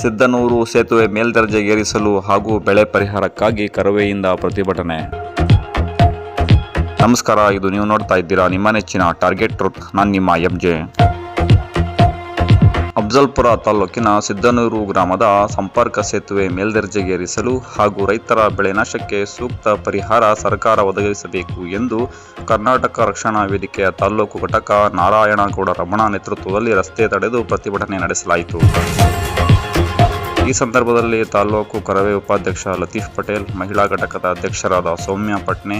ಸಿದ್ದನೂರು ಸೇತುವೆ ಮೇಲ್ದರ್ಜೆಗೇರಿಸಲು ಹಾಗೂ ಬೆಳೆ ಪರಿಹಾರಕ್ಕಾಗಿ ಕರವೆಯಿಂದ ಪ್ರತಿಭಟನೆ. ನಮಸ್ಕಾರ, ಇದು ನೀವು ನೋಡ್ತಾ ಇದ್ದೀರಾ ನಿಮ್ಮ ನೆಚ್ಚಿನ ಟಾರ್ಗೆಟ್ ರೂಟ್ ನಾನು ನಿಮ್ಮ ಎಂ ಜೆ ಅಫ್ಜಲ್ಪುರ ತಾಲೂಕಿನ ಸಿದ್ದನೂರು ಗ್ರಾಮದ ಸಂಪರ್ಕ ಸೇತುವೆ ಮೇಲ್ದರ್ಜೆಗೇರಿಸಲು ಹಾಗೂ ರೈತರ ಬೆಳೆ ನಾಶಕ್ಕೆ ಸೂಕ್ತ ಪರಿಹಾರ ಸರ್ಕಾರ ಒದಗಿಸಬೇಕು ಎಂದು ಕರ್ನಾಟಕ ರಕ್ಷಣಾ ವೇದಿಕೆಯ ತಾಲೂಕು ಘಟಕ ನಾರಾಯಣಗೌಡ ರಮಣ ನೇತೃತ್ವದಲ್ಲಿ ರಸ್ತೆ ತಡೆದು ಪ್ರತಿಭಟನೆ ನಡೆಸಲಾಯಿತು. ಈ ಸಂದರ್ಭದಲ್ಲಿ ತಾಲೂಕು ಕರವೇ ಉಪಾಧ್ಯಕ್ಷ ಲತೀಫ್ ಪಟೇಲ್ ಮಹಿಳಾ ಘಟಕದ ಅಧ್ಯಕ್ಷರಾದ ಸೌಮ್ಯ ಪಟ್ನೆ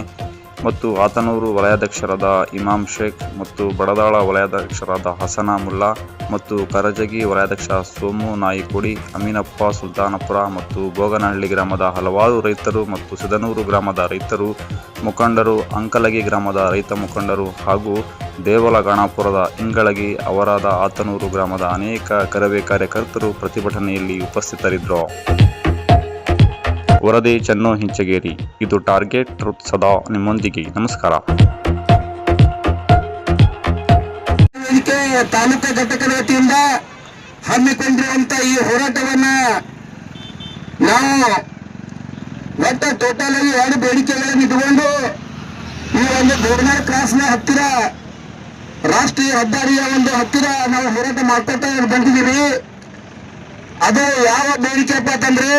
ಮತ್ತು ಆತನೂರು ವಲಯಾಧ್ಯಕ್ಷರಾದ ಇಮಾಮ್ ಶೇಖ್ ಮತ್ತು ಬಡದಾಳ ವಲಯಾಧ್ಯಕ್ಷರಾದ ಹಸನ ಮುಲ್ಲಾ ಮತ್ತು ಕರಜಗಿ ವಲಯಾಧ್ಯಕ್ಷ ಸೋಮು ನಾಯಿಕೋಡಿ, ಅಮೀನಪ್ಪ ಸುಲ್ತಾನಪುರ ಮತ್ತು ಬೋಗನಹಳ್ಳಿ ಗ್ರಾಮದ ಹಲವಾರು ರೈತರು ಮತ್ತು ಸಿದನೂರು ಗ್ರಾಮದ ರೈತರು, ಮುಖಂಡರು, ಅಂಕಲಗಿ ಗ್ರಾಮದ ರೈತ ಮುಖಂಡರು ಹಾಗೂ ದೇವಲಗಾಣಾಪುರದ ಇಂಗಳಗಿ ಅವರಾದ ಆತನೂರು ಗ್ರಾಮದ ಅನೇಕ ಕರವೇ ಕಾರ್ಯಕರ್ತರು ಪ್ರತಿಭಟನೆಯಲ್ಲಿ ಉಪಸ್ಥಿತರಿದ್ದರು. ವರದಿ ಚೆನ್ನು ಹಿಂಚಗೇರಿ. ಇದು ಟಾರ್ಗೆಟ್ ಟ್ರೂತ್ ಸದಾ ನಿಮ್ಮೊಂದಿಗೆ. ನಮಸ್ಕಾರ. ತಾಲೂಕು ಘಟಕದ ವತಿಯಿಂದ ಹಮ್ಮಿಕೊಂಡಿರುವಂತ ಈ ಹೋರಾಟವನ್ನ ನಾವು ಒಟ್ಟ ಟೋಟಲ್ ಆಗಿ ಎರಡು ಬೇಡಿಕೆಗಳನ್ನು ಇಟ್ಟುಕೊಂಡು ಈ ಒಂದು ಬೋರ್ನಾಳ್ ಕ್ರಾಸ್ನ ಹತ್ತಿರ, ರಾಷ್ಟ್ರೀಯ ಹೆದ್ದಾರಿಯ ಒಂದು ಹತ್ತಿರ ನಾವು ಹೋರಾಟ ಮಾಡ್ಕೊತಾ ಬಂದಿದ್ದೀವಿ. ಅದು ಯಾವ ಬೇಡಿಕೆಪ್ಪ ಅಂತಂದ್ರೆ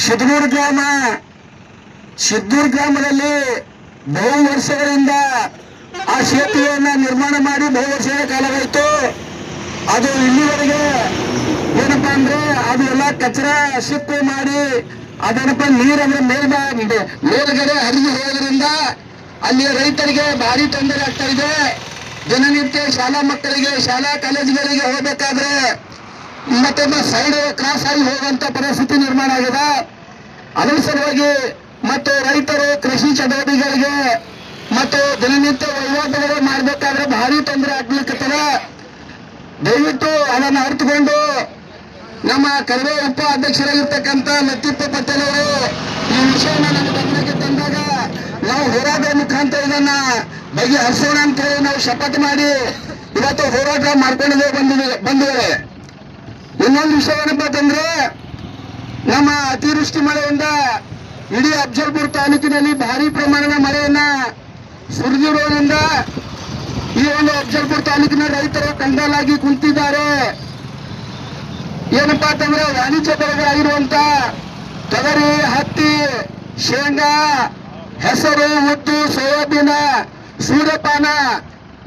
ಶಿದ್ನೂರು ಗ್ರಾಮ ಸಿದ್ದೂರು ಗ್ರಾಮದಲ್ಲಿ ಬಹು ವರ್ಷಗಳಿಂದ ಆ ಸೇತುವೆಯನ್ನ ನಿರ್ಮಾಣ ಮಾಡಿ ಬಹು ವರ್ಷಗಳ ಕಾಲವಾಯಿತು ಅದು ಇಲ್ಲಿವರೆಗೆ ಏನಪ್ಪಾ ಅಂದ್ರೆ ಅದು ಎಲ್ಲ ಕಚರ ಸಿಪ್ಪು ಮಾಡಿ ಅದೇನಪ್ಪ ನೀರಂದ್ರೆ ಮೇಲ್ಮ ಮೇಲ್ಗಡೆ ಹರಿದು ಹೋಗೋದ್ರಿಂದ ಅಲ್ಲಿ ರೈತರಿಗೆ ಭಾರಿ ತೊಂದರೆ ಆಗ್ತಾ ಇದೆ. ದಿನನಿತ್ಯ ಶಾಲಾ ಮಕ್ಕಳಿಗೆ ಶಾಲಾ ಕಾಲೇಜುಗಳಿಗೆ ಹೋಗ್ಬೇಕಾದ್ರೆ ಮತ್ತೊಮ್ಮೆ ಸೈಡ್ ಕ್ರಾಸ್ ಆಗಿ ಹೋಗುವಂತ ಪರಿಸ್ಥಿತಿ ನಿರ್ಮಾಣ ಆಗಿದೆ. ಅದರ ಸಲುವಾಗಿ ಮತ್ತು ರೈತರು, ಕೃಷಿ ಚಟುವಟಿಕೆಗಳಿಗೆ ಮತ್ತು ದಿನನಿತ್ಯ ವಹಿವಾಟುಗಳು ಮಾಡಬೇಕಾದ್ರೆ ಭಾರಿ ತೊಂದರೆ ಆಗ್ಲಿಕ್ಕತ್ತದ ದಯವಿಟ್ಟು ಅದನ್ನು ಅರಿತುಕೊಂಡು ನಮ್ಮ ಕರವೇ ಉಪ ಅಧ್ಯಕ್ಷರಾಗಿರ್ತಕ್ಕಂಥ ಲತೀಫ್ ಪಟೇಲ್ ಅವರು ಈ ವಿಷಯನ ನಮ್ಮ ಗಮನಕ್ಕೆ ತಂದಾಗ ನಾವು ಹೋರಾಟ ಮುಖಾಂತರ ಇದನ್ನ ಬಗೆಹರಿಸೋಣ ಅಂತ ಹೇಳಿ ನಾವು ಶಪಥ ಮಾಡಿ ಇವತ್ತು ಹೋರಾಟ ಮಾಡ್ಕೊಂಡಿದ್ದೇವೆ ಬಂದಿದೆ ಬಂದಿದೆ ಇನ್ನೊಂದು ವಿಷಯ ಏನಪ್ಪ ಅಂತಂದ್ರೆ, ನಮ್ಮ ಅತಿವೃಷ್ಟಿ ಮಳೆಯಿಂದ ಇಡೀ ಅಫ್ಜಲ್ಪುರ್ ತಾಲೂಕಿನಲ್ಲಿ ಭಾರಿ ಪ್ರಮಾಣದ ಮಳೆಯನ್ನ ಸುರಿದಿರೋದ್ರಿಂದ ಈ ಒಂದು ಅಫ್ಜಲ್ಪುರ್ ತಾಲೂಕಿನ ರೈತರು ಕಂಡಲಾಗಿ ಕುಂತಿದ್ದಾರೆ. ಏನಪ್ಪಾ ಅಂತಂದ್ರೆ, ವಾಣಿಜ್ಯ ಬೆಳೆಗಳಾಗಿರುವಂತ ತೊಗರಿ, ಹತ್ತಿ, ಶೇಂಗಾ, ಹೆಸರು, ಉದ್ದು, ಸೋಯಾಬೀನ, ಸೂರ್ಯಪಾನ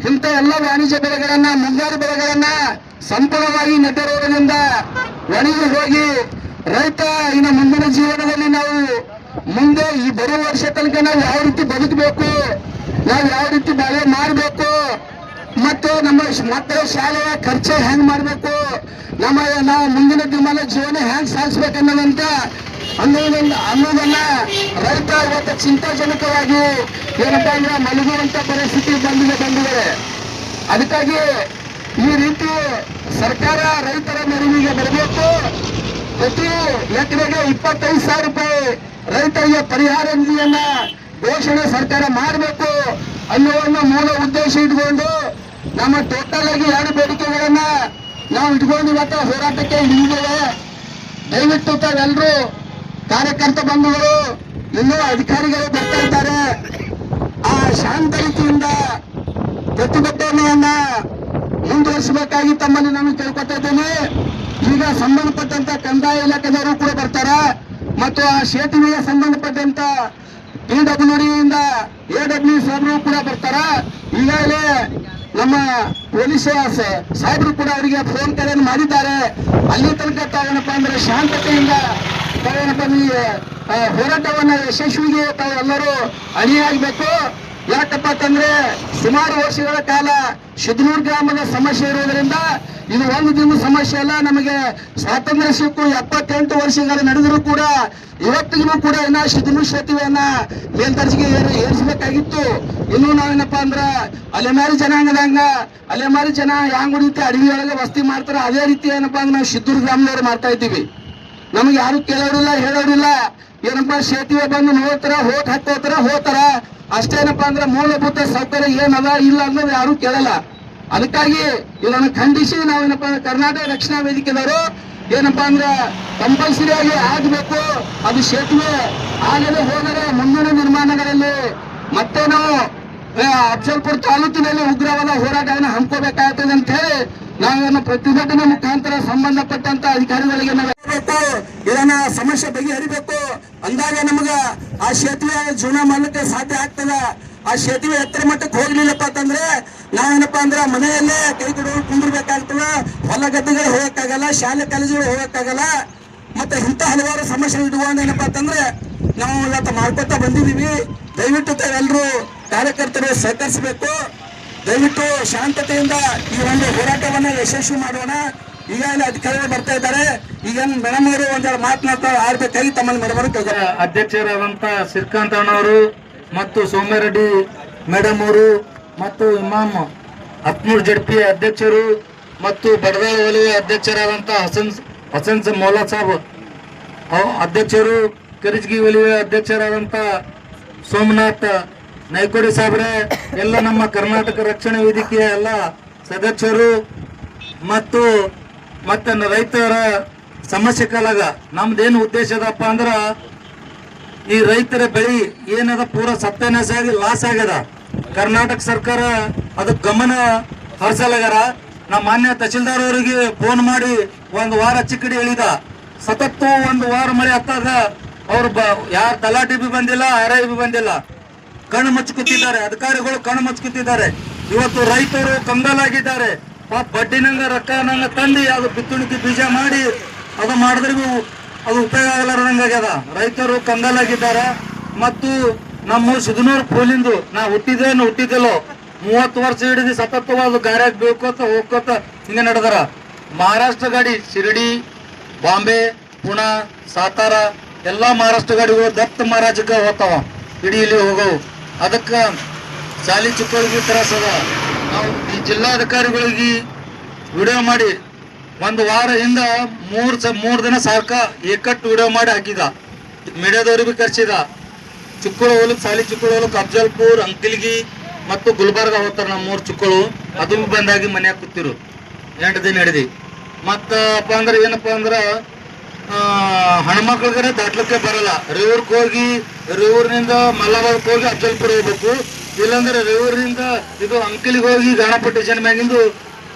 ಇಂಥ ಎಲ್ಲ ವಾಣಿಜ್ಯ ಬೆಳೆಗಳನ್ನ, ಮುಂಗಾರು ಬೆಳೆಗಳನ್ನ ಸಂಪೂರ್ಣವಾಗಿ ನೆಟ್ಟರುವುದರಿಂದ ಒಣಗಿ ಹೋಗಿ ರೈತ ಇನ್ನು ಮುಂದಿನ ಜೀವನದಲ್ಲಿ ನಾವು ಮುಂದೆ ಈ ಬರುವ ವರ್ಷ ತನಕ ನಾವು ಯಾವ ರೀತಿ ಬದುಕಬೇಕು, ನಾವು ಯಾವ ರೀತಿ ಬೆಳೆ ಮಾಡಬೇಕು ಮತ್ತು ನಮ್ಮ ಮಕ್ಕಳ ಶಾಲೆಯ ಖರ್ಚು ಹೆಂಗ್ ಮಾಡಬೇಕು, ನಮ್ಮ, ನಾವು ಮುಂದಿನ ದಿನ ಜೀವನ ಹೆಂಗ್ ಸಾಗಿಸ್ಬೇಕನ್ನೋದಂತ ಅನ್ನೋದನ್ನ ಅನ್ನೋದನ್ನ ರೈತ ಇವತ್ತು ಚಿಂತಾಜನಕವಾಗಿ ಏನಪ್ಪ ಅಂದ್ರೆ ಮಲಗುವಂತ ಪರಿಸ್ಥಿತಿ ಬಂದಿದೆ ಬಂದಿದೆ. ಅದಕ್ಕಾಗಿ ಈ ರೀತಿ ಸರ್ಕಾರ ರೈತರ ನೆರವಿಗೆ ಬರಬೇಕು. ಪ್ರತಿ ಎಕರೆಗೆ ಇಪ್ಪತ್ತೈದು ಸಾವಿರ ರೂಪಾಯಿ ರೈತರಿಗೆ ಪರಿಹಾರ ನಿಧಿಯನ್ನ ಘೋಷಣೆ ಸರ್ಕಾರ ಮಾಡಬೇಕು ಅನ್ನೋದನ್ನ ಮೂಲ ಉದ್ದೇಶ ಇಟ್ಕೊಂಡು ನಮ್ಮ ಟೋಟಲ್ ಆಗಿ ಎರಡು ಬೇಡಿಕೆಗಳನ್ನ ನಾವು ಇಟ್ಕೊಂಡು ಇವತ್ತು ಹೋರಾಟಕ್ಕೆ ಇಳಿದಿದ್ದೇವೆ. ದಯವಿಟ್ಟು ತಾವೆಲ್ಲರೂ ಕಾರ್ಯಕರ್ತ ಬಂಧುಗಳು ಇನ್ನೂ ಅಧಿಕಾರಿಗಳು ಬರ್ತಾ ಇದ್ದಾರೆ. ಆ ಶಾಂತ ರೀತಿಯಿಂದ ಪ್ರತಿಭಟನೆಯನ್ನ ಮುಂದುವರಿಸಬೇಕಾಗಿ ತಮ್ಮಲ್ಲಿ ನಾನು ಕೇಳ್ಕೊತಾ ಇದ್ದೇನೆ. ಈಗ ಸಂಬಂಧಪಟ್ಟಂತ ಕಂದಾಯ ಇಲಾಖೆದವರು ಕೂಡ ಬರ್ತಾರ. ಮತ್ತು ಆ ಸೇತುವೆಗೆ ಸಂಬಂಧಪಟ್ಟಂತ ಪಿ ಡಬ್ಲ್ಯೂ ಡಿಯಿಂದ ಎ ಡಬ್ಲ್ಯೂ ಸಾಹೇಬರು ಕೂಡ ಬರ್ತಾರ. ಈಗಾಗಲೇ ನಮ್ಮ ಪೊಲೀಸ್ ಸಾಹೇಬರು ಕೂಡ ಅವರಿಗೆ ಫೋನ್ ಕರೆಯನ್ನು ಮಾಡಿದ್ದಾರೆ. ಅಲ್ಲಿ ತನಕ ತಾವೇನಪ್ಪ ಅಂದ್ರೆ ಶಾಂತತೆಯಿಂದ ಆ, ಹೋರಾಟವನ್ನ ಯಶಸ್ವಿಗೆ ತಾವೆಲ್ಲರೂ ಅಣಿಯಾಗಬೇಕು ಯಾಕಪ್ಪ ಅಂತಂದ್ರೆ ಸುಮಾರು ವರ್ಷಗಳ ಕಾಲ ಶಿದ್ನೂರ್ ಗ್ರಾಮದ ಸಮಸ್ಯೆ ಇರೋದ್ರಿಂದ ಇದು ಒಂದು ದಿನ ಸಮಸ್ಯೆ ಅಲ್ಲ ನಮಗೆ ಸ್ವಾತಂತ್ರ್ಯ ಸಿಕ್ಕು ಎಪ್ಪತ್ತೆಂಟು ವರ್ಷಗಳ ನಡೆದರೂ ಕೂಡ ಇವತ್ತಿಗೂ ಕೂಡ ಇನ್ನ ಶಿದ್ನೂರ್ ಸೇತುವೆಯನ್ನ ಮೇಲ್ದರ್ಜೆಗೆ ಏರ್- ಏರಿಸಬೇಕಾಗಿತ್ತು. ಇನ್ನು ನಾವೇನಪ್ಪ ಅಂದ್ರ ಅಲೆಮಾರಿ ಜನಾಂಗದಂಗ ಅಲೆಮಾರಿ ಜನ ಯಾಂಗ್ ರೀತಿ ಅಡವಿ ಒಳಗೆ ವಸ್ತಿ ಮಾಡ್ತಾರ ಅದೇ ರೀತಿ ಏನಪ್ಪಾ ಅಂದ್ರೆ ನಾವು ಶಿದ್ದೂರ್ ಗ್ರಾಮದವ್ರು ಮಾಡ್ತಾ ಇದ್ದೀವಿ. ನಮ್ಗೆ ಯಾರು ಕೇಳೋದಿಲ್ಲ ಹೇಳೋರಿಲ್ಲ. ಏನಪ್ಪ, ಸೇತುವೆ ಬಂದು ನೋಡ್ತಾರ, ಹೋಟ್ ಹಾಕೋತಾರ ಹೋತಾರ ಅಷ್ಟೇನಪ್ಪ ಅಂದ್ರೆ ಮೂಲಭೂತ ಸೌಕರ್ಯ ಏನದ, ಇಲ್ಲ ಅನ್ನೋದು ಯಾರು ಕೇಳಲ್ಲ. ಅದಕ್ಕಾಗಿ ಇದನ್ನು ಖಂಡಿಸಿ ನಾವೇನಪ್ಪ ಅಂದ್ರೆ ಕರ್ನಾಟಕ ರಕ್ಷಣಾ ವೇದಿಕೆದವರು ಏನಪ್ಪಾ ಅಂದ್ರೆ ಕಂಪಲ್ಸರಿ ಆಗಿ ಆಗಬೇಕು. ಅದು ಸೇತುವೆ ಆಗದೆ ಹೋದರೆ ಮುಂದಿನ ನಿರ್ಮಾಣಗಳಲ್ಲಿ ಮತ್ತೆ ನಾವು ಅಫ್ಜಲ್ಪುರ್ ತಾಲೂಕಿನಲ್ಲಿ ಉಗ್ರವಾದ ಹೋರಾಟವನ್ನು ಹಮ್ಮಿಕೋಬೇಕಾಗ್ತದೆ ಅಂತ ಹೇಳಿ ನಾವೇನು ಪ್ರತಿಭಟನೆ ಮುಖಾಂತರ ಸಂಬಂಧಪಟ್ಟಂತ ಅಧಿಕಾರಿಗಳಿಗೆ ನಾವು ಇದನ್ನ ಸಮಸ್ಯೆ ಬಗೆಹರಿಬೇಕು? ಅಂದಾಗ ನಮಗ ಆ ಸೇತುವೆ ಜೀವನ ಮಾಡಲಿಕ್ಕೆ ಸಾಧ್ಯ ಆಗ್ತದ? ಆ ಸೇತುವೆ ಎತ್ತರ ಮಟ್ಟಕ್ಕೆ ಹೋಗ್ಲಿಲ್ಲಪ್ಪ ಅಂತಂದ್ರೆ ನಾವೇನಪ್ಪ ಅಂದ್ರೆ ಮನೆಯಲ್ಲೇ ಕೈ ಕೊಡುವ ಕುಂದಿರ್ಬೇಕಾಗ್ತದ. ಹೊಲ ಗದ್ದೆಗಳು ಹೋಗಕ್ಕಾಗಲ್ಲ, ಶಾಲೆ ಕಾಲೇಜುಗಳು ಹೋಗಕ್ಕಾಗಲ್ಲ. ಮತ್ತೆ ಇಂಥ ಹಲವಾರು ಸಮಸ್ಯೆ ಇಡುವಂತ ಏನಪ್ಪಾ ಅಂತಂದ್ರೆ ನಾವು ಇವತ್ತು ಮಾಡ್ಕೊತಾ ಬಂದಿದೀವಿ ದಯವಿಟ್ಟು ತಾವೆಲ್ಲರೂ ಕಾರ್ಯಕರ್ತರು ಸಹಕರಿಸಬೇಕು. ದಯವಿಟ್ಟು ಶಾಂತತೆಯಿಂದ ಈ ಒಂದು ಹೋರಾಟವನ್ನು ಯಶಸ್ವಿ ಮಾಡೋಣ. ಈಗಾಗಲೇ ಅಧಿಕಾರಿಗಳು ಬರ್ತಾ ಇದ್ದಾರೆ. ಈಗ ಮೇಡಮ್ ಅವರು ಒಂದೆರಡು ಮಾತನಾಡ್ತಾ ಆಡ್ಬೇಕಾಗಿ ತಮ್ಮಲ್ಲಿ ಮೇಡಮ್ ಅಧ್ಯಕ್ಷರಾದಂತ ಶ್ರೀಕಾಂತ್ ಅಣ್ಣವರು ಮತ್ತು ಸೋಮ್ಯರೆಡ್ಡಿ ಮೇಡಮ್ ಅವರು ಮತ್ತು ಇಮಾಮ್ ಹತ್ನೂರ್ ಜಡ್ಪಿ ಅಧ್ಯಕ್ಷರು ಮತ್ತು ಬಡದಾಳ ವಲಯ ಅಧ್ಯಕ್ಷರಾದಂತ ಹಸನ್ ಹಸನ್ ಮೌಲಾ ಸಾಬ್ ಅಧ್ಯಕ್ಷರು, ಕರಿಜ್ಗಿ ವಲಯ ಅಧ್ಯಕ್ಷರಾದಂತ ಸೋಮನಾಥ್ ನೈಕೋಡಿ ಸಾಬ್ರೆ ಎಲ್ಲ ನಮ್ಮ ಕರ್ನಾಟಕ ರಕ್ಷಣಾ ವೇದಿಕೆಯ ಎಲ್ಲ ಸದಸ್ಯರು ಮತ್ತು ಮತ್ತ ರೈತರ ಸಮಸ್ಯೆ ಕಾಲಾಗ, ನಮ್ದೇನು ಉದ್ದೇಶ ಅದಪ್ಪ ಅಂದ್ರೆ ಈ ರೈತರ ಬೆಳಿ ಏನದ ಪೂರ ಸತ್ಯನಾಶ ಆಗಿ, ಲಾಸ್ ಆಗ್ಯದ. ಕರ್ನಾಟಕ ಸರ್ಕಾರ ಅದಕ್ಕೆ ಗಮನ ಹರಿಸಲಾಗ್ಯಾರ ನಮ್ಮ ಮಾನ್ಯ ತಹಶೀಲ್ದಾರ್ ಅವರಿಗೆ ಫೋನ್ ಮಾಡಿ ಒಂದು ವಾರ ಚಿಕ್ಕಡಿ ಹೇಳಿದ. ಸತತ್ತು ಒಂದು ವಾರ ಮಳೆ ಹತ್ತಾಗ ಅವ್ರು ಬ, ಯಾರು ತಲಾಟಿ ಬಿ ಬಂದಿಲ್ಲ, ಆರ್ ಬಿ ಬಂದಿಲ್ಲ. ಕಣ್ಣು ಮುಚ್ಕುತ್ತಿದ್ದಾರೆ ಅಧಿಕಾರಿಗಳು ಕಣ್ಣು ಮುಚ್ಕುತ್ತಿದ್ದಾರೆ ಇವತ್ತು ರೈತರು ಕಂಗಾಲಾಗಿದ್ದಾರೆ. ಪಾಪ ಬಡ್ಡಿನಂಗ ರೊಕ್ಕ ನಂಗ ತಂದು ಅದು ಬಿತ್ತುಣಿಕೆ ಬೀಜ ಮಾಡಿ ಅದು ಮಾಡಿದ್ರಿಗೂ ಅದು ಉಪಯೋಗ ಆಗಲಾರ್ದಂಗಾಗ್ಯದ ರೈತರು ಕಂಗಾಲಾಗಿದ್ದಾರೆ. ಮತ್ತು ನಮ್ಮ ಸಿದ್ನೂರು ಪೋಲಿಂದು ನಾ ಹುಟ್ಟಿದೇನು ಹುಟ್ಟಿದ್ದಲ್ಲೋ ಮೂವತ್ತು ವರ್ಷ ಹಿಡಿದು ಸತತವಾದ ಗಾರ್ಯಾಗ ಬೇಕೋತ ಹೋಗ್ಕೋತ ಹಿಂಗೆ ನಡೆದಾರ. ಮಹಾರಾಷ್ಟ್ರ ಗಾಡಿ ಶಿರಡಿ, ಬಾಂಬೆ, ಪುಣಾ, ಸಾತಾರ, ಎಲ್ಲ ಮಹಾರಾಷ್ಟ್ರ ಗಾಡಿಗಳು ದತ್ತ ಮಹಾರಾಜಕ್ಕೆ ಹೋಗ್ತಾವ. ಇಡೀ ಇಲ್ಲಿ ಹೋಗವು. ಅದಕ್ಕೆ ಶಾಲಿ ಚಿಕ್ಕವಳಿಗೆ ತ್ರಾಸದ ನಾವು ಈ ಜಿಲ್ಲಾಧಿಕಾರಿಗಳಿಗೆ ವಿಡಿಯೋ ಮಾಡಿ ಒಂದು ವಾರ ಹಿಂದ ಮೂರು ಸ ಮೂರು ದಿನ ಸಾಕ ಏಕಟ್ಟು ವಿಡಿಯೋ ಮಾಡಿ ಹಾಕಿದ. ಮೀಡಿಯಾದವ್ರಿಗೆ ಭೀ ಕರ್ಸಿದ. ಚಿಕ್ಕಳು ಹೊಲಕ್ ಸಾಲಿ ಚಿಕ್ಕಳು ಅಂಕಿಲ್ಗಿ ಮತ್ತು ಗುಲ್ಬರ್ಗ ಹೋಗ್ತಾರೆ ನಮ್ಮ ಮೂರ್ ಚಿಕ್ಕಳು. ಅದು ಬಂದಾಗಿ ಮನ್ಯಾಗ ಕೂತಿರು. ಎಂಟು ದಿನ ಹಿಡಿದಿ. ಮತ್ತಪ್ಪ ಅಂದ್ರೆ ಏನಪ್ಪ ಅಂದ್ರೆ ಹಣ್ಮಕ್ಳಿಗೆ ದಾಟ್ಲಿಕ್ಕೆ ಬರಲ್ಲ. ರಿವರ್ಗೆ ಹೋಗಿ ರೇವೂರ್ನಿಂದ ಮಲ್ಲಬಾದ್ಕ್ ಹೋಗಿ ಅಚ್ಚಲ್ಪುರ ಹೋಗ್ಬೇಕು. ಇಲ್ಲಾಂದ್ರೆ ರೇವೂರಿನಿಂದ ಇದು ಅಂಕಲಿಗೆ ಹೋಗಿ ಗಣಪತಿ ಸ್ಟೇಷನ್ ಮ್ಯಾಗಿಂದು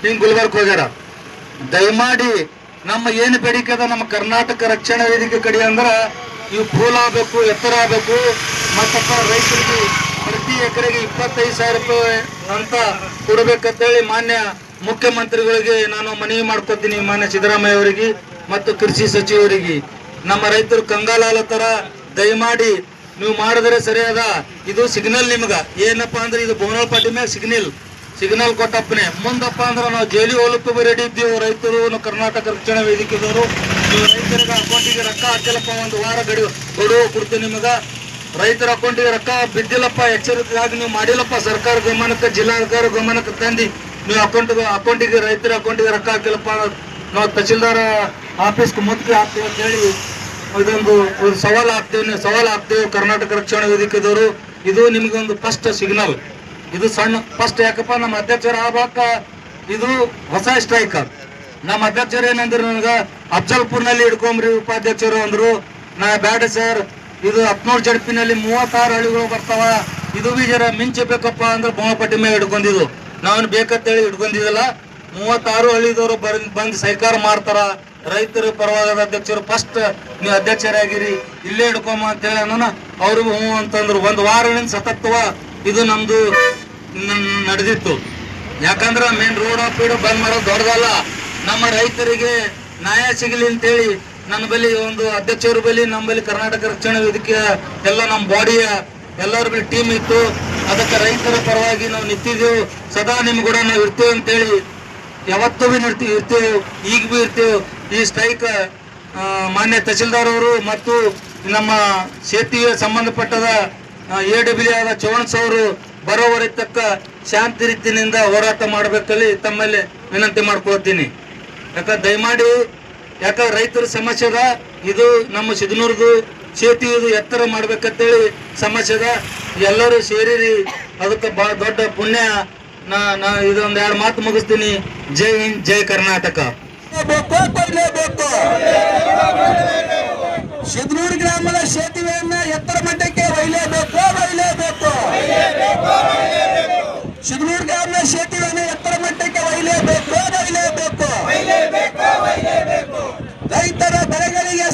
ಹಿಂಗ್ ಗುಲ್ಬರ್ಗ್ ಹೋಗ್ಯಾರ. ದಯಮಾಡಿ ನಮ್ಮ ಏನು ಬೇಡಿಕೆ ಅದ, ನಮ್ಮ ಕರ್ನಾಟಕ ರಕ್ಷಣಾ ವೇದಿಕೆ ಕಡೆ ಅಂದ್ರೆ ಇವು ಫೂಲ್ ಆಗಬೇಕು, ಎತ್ತರ ಆಗಬೇಕು. ಮತ್ತಪ್ಪ ರೈತರಿಗೆ ಪ್ರತಿ ಎಕರೆಗೆ ಇಪ್ಪತ್ತೈದು ಸಾವಿರ ರೂಪಾಯಿ ಅಂತ ಕೊಡ್ಬೇಕಂತೇಳಿ ಮಾನ್ಯ ಮುಖ್ಯಮಂತ್ರಿಗಳಿಗೆ ನಾನು ಮನವಿ ಮಾಡ್ಕೊತೀನಿ ಮಾನ್ಯ ಸಿದ್ದರಾಮಯ್ಯ ಅವರಿಗೆ ಮತ್ತು ಕೃಷಿ ಸಚಿವರಿಗೆ. ನಮ್ಮ ರೈತರು ಕಂಗಾಲಾಲತರ ದಯಮಾಡಿ ನೀವು ಮಾಡಿದ್ರೆ ಸರಿಯಾದ ಇದು ಸಿಗ್ನಲ್ ನಿಮ್ಗ. ಏನಪ್ಪ ಅಂದ್ರೆ ಇದು ಬೋನಲ್ಪಾಟಿ ಮ್ಯಾಗ ಸಿಗ್ನಲ್ ಸಿಗ್ನಲ್ ಕೊಟ್ಟಪ್ಪನೆ. ಮುಂದಪ್ಪ ಅಂದ್ರೆ ನಾವು ಜೈಲಿ ಹೋಲಕ್ಕೂ ರೆಡಿ ಇದ್ದೀವಿ. ರೈತರು ಕರ್ನಾಟಕ ರಕ್ಷಣಾ ವೇದಿಕೆದವರು ನೀವು ರೈತರಿಗೆ ಅಕೌಂಟಿಗೆ ರೊಕ್ಕ ಹಾಕಿಲ್ಲಪ್ಪ. ಒಂದು ವಾರ ಗಡಿ ಗಡುವ ಕೊಡ್ತೀವಿ ನಿಮಗ. ರೈತರ ಅಕೌಂಟಿಗೆ ರೊಕ್ಕ ಬಿದ್ದಿಲ್ಲಪ್ಪ. ಎಚ್ಚರಿಕೆಯಾಗಿ ನೀವು ಮಾಡಿಲ್ಲಪ್ಪ. ಸರ್ಕಾರ ಗಮನಕ್ಕೆ ಜಿಲ್ಲಾಧಿಕಾರಿ ಗಮನಕ್ಕೆ ತಂದು. ನೀವು ಅಕೌಂಟ್ ಅಕೌಂಟಿಗೆ ರೈತರ ಅಕೌಂಟಿಗೆ ರೊಕ್ಕ ಹಾಕಿಲ್ಲಪ್ಪ. ನಾವು ತಹಸೀಲ್ದಾರ್ ಆಫೀಸ್ಗೆ ಮುತ್ತಿಗೆ ಹಾಕ್ತೀವಿ ಅಂತ ಹೇಳಿ ಇದೊಂದು ಒಂದು ಸವಾಲು ಹಾಕ್ತೇವೆ ಸವಾಲು ಹಾಕ್ತೇವೆ ಕರ್ನಾಟಕ ರಕ್ಷಣಾ ವೇದಿಕೆದವರು. ಇದು ನಿಮ್ಗೊಂದು ಫಸ್ಟ್ ಸಿಗ್ನಲ್ ಇದು ಸಣ್ಣ ಫಸ್ಟ್ ಯಾಕಪ್ಪ, ನಮ್ಮ ಅಧ್ಯಕ್ಷರ ಆಗಾಕ ಇದು ಹೊಸ ಸ್ಟ್ರೈಕ್ ನಮ್ಮ ಅಧ್ಯಕ್ಷರು ಏನಂದ್ರೆ ನನಗೆ, ಅಫ್ಜಲ್ಪುರ್ನಲ್ಲಿ ಹಿಡ್ಕೊಂಬ್ರಿ ಉಪಾಧ್ಯಕ್ಷರು ಅಂದ್ರು. ನಾ ಬ್ಯಾಡ ಸರ್ ಇದು ಹತ್ನೂರು ಜಡ್ಪಿನಲ್ಲಿ ಮೂವತ್ತಾರು ಹಳ್ಳಿಗಳು ಬರ್ತಾವ. ಇದು ಬಿ ಜರ ಮಿಂಚಬೇಕಪ್ಪ ಅಂದ್ರೆ ಬೊಮ್ಮಪಟ್ಟಿ ಮೇಲೆ ಹಿಡ್ಕೊಂಡಿದ್ದು. ನಾವೇನು ಬೇಕಂತೇಳಿ ಹಿಡ್ಕೊಂಡಿದ್ದಲ್ಲ. ಮೂವತ್ತಾರು ಹಳ್ಳಿದವರು ಬಂದ್, ಬಂದು ಸಹಕಾರ ಮಾಡ್ತಾರ. ರೈತರ ಪರವಾದ ಅಧ್ಯಕ್ಷರು ಫಸ್ಟ್ ನೀವು ಅಧ್ಯಕ್ಷರಾಗಿರಿ, ಇಲ್ಲೇ ಹಿಡ್ಕೊಂಬ ಅಂತೇಳಿ ಅನ್ನೋಣ ಅವ್ರಿಗೂ ಹ್ಞೂ ಅಂತಂದ್ರು. ಒಂದು ವಾರದಿಂದ ಸತತ್ವ ಇದು ನಮ್ದು ನಡೆದಿತ್ತು. ಯಾಕಂದ್ರ ಮೇನ್ ರೋಡ್ ಆಫ್ ಬಂದ್ ಮಾಡೋದು ದೊಡ್ಡದಲ್ಲ. ನಮ್ಮ ರೈತರಿಗೆ ನ್ಯಾಯ ಸಿಗಲಿ ಅಂತೇಳಿ ನನ್ನ ಬಳಿ ಒಂದು ಅಧ್ಯಕ್ಷರ ಬಳಿ ನಮ್ಮ ಬಳಿ ಕರ್ನಾಟಕ ರಕ್ಷಣಾ ವೇದಿಕೆಯ ಎಲ್ಲ ನಮ್ಮ ಬಾಡಿಯ ಎಲ್ಲರ ಬಳಿ ಟೀಮ್ ಇತ್ತು. ಅದಕ್ಕೆ ರೈತರ ಪರವಾಗಿ ನಾವು ನಿಂತಿದ್ದೆವು. ಸದಾ ನಿಮ್ಮ ಕೂಡ ನಾವು ಇರ್ತೇವೆ ಅಂತೇಳಿ ಯಾವತ್ತೂ ಬಿ ನಡ್ತೀವಿ ಇರ್ತೇವೆ. ಈಗ ಬಿ ಇರ್ತೇವೆ. ಈ ಸ್ಟ್ರೈಕ್ ಮಾನ್ಯ ತಹಸೀಲ್ದಾರ್ ಅವರು ಮತ್ತು ನಮ್ಮ ಸೇತುವೆ ಸಂಬಂಧಪಟ್ಟದ ಎ ಡಬ್ಲ್ಯೂ ಆದ ಚೌಣಸ್ ಅವರು ಬರೋವರೆ ತಕ್ಕ ಶಾಂತಿ ರೀತಿಯಿಂದ ಹೋರಾಟ ಮಾಡಬೇಕಲ್ಲಿ ತಮ್ಮಲ್ಲಿ ವಿನಂತಿ ಮಾಡ್ಕೊಳ್ತೀನಿ. ಯಾಕ, ದಯಮಾಡಿ, ಯಾಕ ರೈತರ ಸಮಸ್ಯೆ ಇದು ನಮ್ಮ ಸಿದ್ನೂರ್ದು ಸೇತುವೆದು ಎತ್ತರ ಮಾಡ್ಬೇಕಂತೇಳಿ ಸಮಸ್ಯೆ ಅದ. ಎಲ್ಲರೂ ಸೇರಿರಿ. ಅದಕ್ಕೆ ಬಹಳ ದೊಡ್ಡ ಪುಣ್ಯ. ನಾ ನಾ, ಇದೊಂದು ಎರಡು ಮಾತು ಮುಗಿಸ್ತೀನಿ. ಜೈ ಹಿಂದ್, ಜೈ ಕರ್ನಾಟಕ. ಬೇಕು ಕೊಡಲೇಬೇಕು. ಸಿದ್ನೂರು ಗ್ರಾಮದ ಸೇತುವೆಯನ್ನ ಎತ್ತರ ಮಟ್ಟಕ್ಕೆ ಒಯ್ಯಲೇಬೇಕು ಒಯ್ಯಲೇಬೇಕು. ಸಿದ್ನೂರು ಗ್ರಾಮದ ಸೇತುವೆಯನ್ನ ಎತ್ತರ ಮಟ್ಟಕ್ಕೆ ಒಯ್ಯಲೇಬೇಕು ಒಯ್ಯಲೇಬೇಕು. ರೈತರ ಬೆಳೆಗಳಿಗೆ